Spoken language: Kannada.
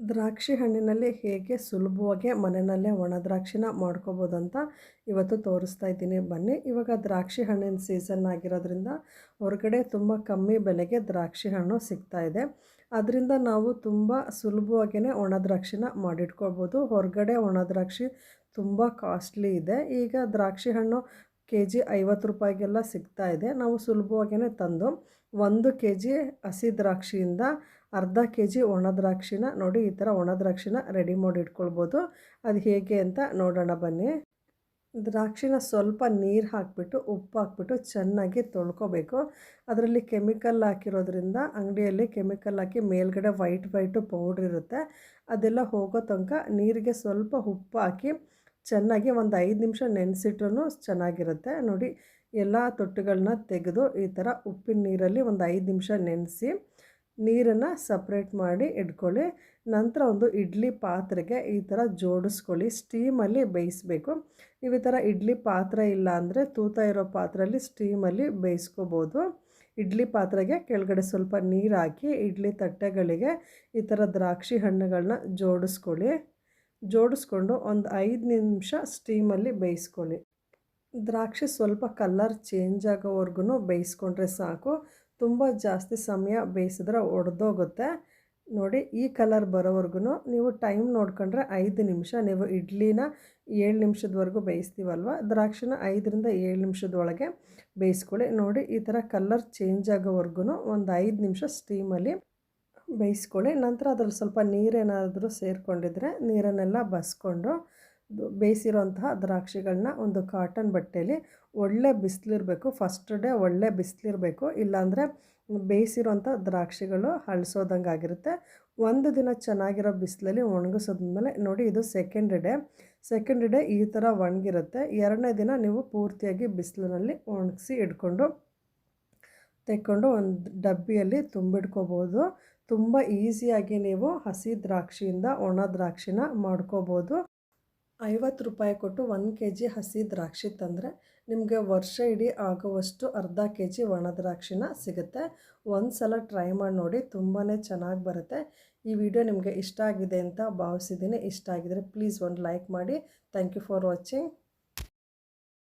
ದ್ರಾಕ್ಷಿ ಹಣ್ಣಿನಲ್ಲಿ ಹೇಗೆ ಸುಲಭವಾಗಿ ಮನೆಯಲ್ಲೇ ಒಣ ದ್ರಾಕ್ಷಿನ ಮಾಡ್ಕೋಬೋದಂತ ಇವತ್ತು ತೋರಿಸ್ತಾ ಇದ್ದೀನಿ. ಬನ್ನಿ, ಇವಾಗ ದ್ರಾಕ್ಷಿ ಹಣ್ಣಿನ ಸೀಸನ್ ಆಗಿರೋದ್ರಿಂದ ಹೊರಗಡೆ ತುಂಬ ಕಮ್ಮಿ ಬೆಲೆಗೆ ದ್ರಾಕ್ಷಿ ಹಣ್ಣು ಸಿಗ್ತಾ ಇದೆ. ಅದರಿಂದ ನಾವು ತುಂಬ ಸುಲಭವಾಗಿಯೇ ಒಣ ದ್ರಾಕ್ಷಿನ ಮಾಡಿಟ್ಕೊಳ್ಬೋದು. ಹೊರಗಡೆ ಒಣ ದ್ರಾಕ್ಷಿ ತುಂಬ ಕಾಸ್ಟ್ಲಿ ಇದೆ. ಈಗ ದ್ರಾಕ್ಷಿ ಹಣ್ಣು ಕೆ ಜಿ ಐವತ್ತು ರೂಪಾಯಿಗೆಲ್ಲ ಸಿಗ್ತಾ ಇದೆ. ನಾವು ಸುಲಭವಾಗಿಯೇ ತಂದು ಒಂದು ಕೆ ಜಿ ಹಸಿ ದ್ರಾಕ್ಷಿಯಿಂದ ಅರ್ಧ ಕೆ ಜಿ ಒಣ ದ್ರಾಕ್ಷಿನ ನೋಡಿ ಈ ಥರ ಒಣ ದ್ರಾಕ್ಷಿನ ರೆಡಿ ಮಾಡಿ ಇಟ್ಕೊಳ್ಬೋದು. ಅದು ಹೇಗೆ ಅಂತ ನೋಡೋಣ ಬನ್ನಿ. ದ್ರಾಕ್ಷಿನ ಸ್ವಲ್ಪ ನೀರು ಹಾಕಿಬಿಟ್ಟು, ಉಪ್ಪು ಹಾಕ್ಬಿಟ್ಟು ಚೆನ್ನಾಗಿ ತೊಳ್ಕೊಬೇಕು. ಅದರಲ್ಲಿ ಕೆಮಿಕಲ್ ಹಾಕಿರೋದ್ರಿಂದ ಅಂಗಡಿಯಲ್ಲಿ ಕೆಮಿಕಲ್ ಹಾಕಿ ಮೇಲ್ಗಡೆ ವೈಟ್ ವೈಟು ಪೌಡ್ರ್ ಇರುತ್ತೆ. ಅದೆಲ್ಲ ಹೋಗೋ ತನಕ ನೀರಿಗೆ ಸ್ವಲ್ಪ ಉಪ್ಪು ಹಾಕಿ ಚೆನ್ನಾಗಿ ಒಂದು ಐದು ನಿಮಿಷ ನೆನೆಸಿಟ್ರೂ ಚೆನ್ನಾಗಿರುತ್ತೆ. ನೋಡಿ, ಎಲ್ಲ ತೊಟ್ಟುಗಳನ್ನ ತೆಗೆದು ಈ ಥರ ಉಪ್ಪಿನ ನೀರಲ್ಲಿ ಒಂದು ಐದು ನಿಮಿಷ ನೆನೆಸಿ, ನೀರನ್ನು ಸಪ್ರೇಟ್ ಮಾಡಿ ಇಟ್ಕೊಳ್ಳಿ. ನಂತರ ಒಂದು ಇಡ್ಲಿ ಪಾತ್ರೆಗೆ ಈ ಥರ ಜೋಡಿಸ್ಕೊಳ್ಳಿ. ಸ್ಟೀಮಲ್ಲಿ ಬೇಯಿಸಬೇಕು. ನೀವು ಈ ಥರ ಇಡ್ಲಿ ಪಾತ್ರೆ ಇಲ್ಲ ಅಂದರೆ ತೂತ ಇರೋ ಪಾತ್ರೆಯಲ್ಲಿ ಸ್ಟೀಮಲ್ಲಿ ಬೇಯಿಸ್ಕೋಬೋದು. ಇಡ್ಲಿ ಪಾತ್ರೆಗೆ ಕೆಳಗಡೆ ಸ್ವಲ್ಪ ನೀರು ಹಾಕಿ ಇಡ್ಲಿ ತಟ್ಟೆಗಳಿಗೆ ಈ ಥರ ದ್ರಾಕ್ಷಿ ಹಣ್ಣುಗಳನ್ನ ಜೋಡಿಸ್ಕೊಳ್ಳಿ. ಜೋಡಿಸ್ಕೊಂಡು ಒಂದು ಐದು ನಿಮಿಷ ಸ್ಟೀಮಲ್ಲಿ ಬೇಯಿಸ್ಕೊಳ್ಳಿ. ದ್ರಾಕ್ಷಿ ಸ್ವಲ್ಪ ಕಲರ್ ಚೇಂಜ್ ಆಗೋವರೆಗೂ ಬೇಯಿಸ್ಕೊಂಡ್ರೆ ಸಾಕು. ತುಂಬ ಜಾಸ್ತಿ ಸಮಯ ಬೇಯಿಸಿದ್ರೆ ಒಡೆದೋಗುತ್ತೆ. ನೋಡಿ, ಈ ಕಲರ್ ಬರೋವರೆಗೂ ನೀವು ಟೈಮ್ ನೋಡ್ಕೊಂಡ್ರೆ ಐದು ನಿಮಿಷ, ನೀವು ಇಡ್ಲಿನ ಏಳು ನಿಮಿಷದವರೆಗೂ ಬೇಯಿಸ್ತೀವಲ್ವ? ದ್ರಾಕ್ಷಿನ ಐದರಿಂದ ಏಳು ನಿಮಿಷದೊಳಗೆ ಬೇಯಿಸ್ಕೊಳ್ಳಿ. ನೋಡಿ, ಈ ಥರ ಕಲರ್ ಚೇಂಜ್ ಆಗೋವರೆಗೂ ಒಂದು ಐದು ನಿಮಿಷ ಸ್ಟೀಮಲ್ಲಿ ಬೇಯಿಸ್ಕೊಳ್ಳಿ. ನಂತರ ಅದ್ರಲ್ಲಿ ಸ್ವಲ್ಪ ನೀರೇನಾದರೂ ಸೇರಿಕೊಂಡಿದ್ರೆ ನೀರನ್ನೆಲ್ಲ ಬಸ್ಕೊಂಡು ಬೇಯಿಸಿರೋಂತಹ ದ್ರಾಕ್ಷಿಗಳನ್ನ ಒಂದು ಕಾಟನ್ ಬಟ್ಟೆಯಲ್ಲಿ ಒಳ್ಳೆ ಬಿಸಿಲಿರಬೇಕು. ಫಸ್ಟ್ ಡೇ ಒಳ್ಳೆ ಬಿಸಿಲಿರಬೇಕು. ಇಲ್ಲಾಂದರೆ ಬೇಯಿಸಿರೋಂಥ ದ್ರಾಕ್ಷಿಗಳು ಹಳಸೋದಂಗೆ ಆಗಿರುತ್ತೆ. ಒಂದು ದಿನ ಚೆನ್ನಾಗಿರೋ ಬಿಸಿಲಲ್ಲಿ ಒಣಗಿಸಿದ್ಮೇಲೆ ನೋಡಿ ಇದು ಸೆಕೆಂಡ್ ಡೇ. ಸೆಕೆಂಡ್ ಡೇ ಈ ಥರ ಒಣಗಿರುತ್ತೆ. ಎರಡನೇ ದಿನ ನೀವು ಪೂರ್ತಿಯಾಗಿ ಬಿಸಿಲಿನಲ್ಲಿ ಒಣಗಿಸಿ ಇಟ್ಕೊಂಡು ತೆಕ್ಕೊಂಡು ಒಂದು ಡಬ್ಬಿಯಲ್ಲಿ ತುಂಬಿಟ್ಕೋಬೋದು. ತುಂಬ ಈಸಿಯಾಗಿ ನೀವು ಹಸಿ ದ್ರಾಕ್ಷಿಯಿಂದ ಒಣ ದ್ರಾಕ್ಷಿನ ಮಾಡ್ಕೋಬೋದು. ಐವತ್ತು ರೂಪಾಯಿ ಕೊಟ್ಟು ಒಂದು ಕೆ ಜಿ ಹಸಿ ದ್ರಾಕ್ಷಿ ತಂದರೆ ನಿಮಗೆ ವರ್ಷ ಇಡೀ ಆಗುವಷ್ಟು ಅರ್ಧ ಕೆ ಜಿ ಒಣ ದ್ರಾಕ್ಷಿನ ಸಿಗುತ್ತೆ. ಒಂದು ಸಲ ಟ್ರೈ ಮಾಡಿ ನೋಡಿ ತುಂಬಾ ಚೆನ್ನಾಗಿ ಬರುತ್ತೆ. ಈ ವಿಡಿಯೋ ನಿಮಗೆ ಇಷ್ಟ ಆಗಿದೆ ಅಂತ ಭಾವಿಸಿದ್ದೀನಿ. ಇಷ್ಟ ಆಗಿದರೆ ಪ್ಲೀಸ್ ಒಂದು ಲೈಕ್ ಮಾಡಿ. Thank you for watching.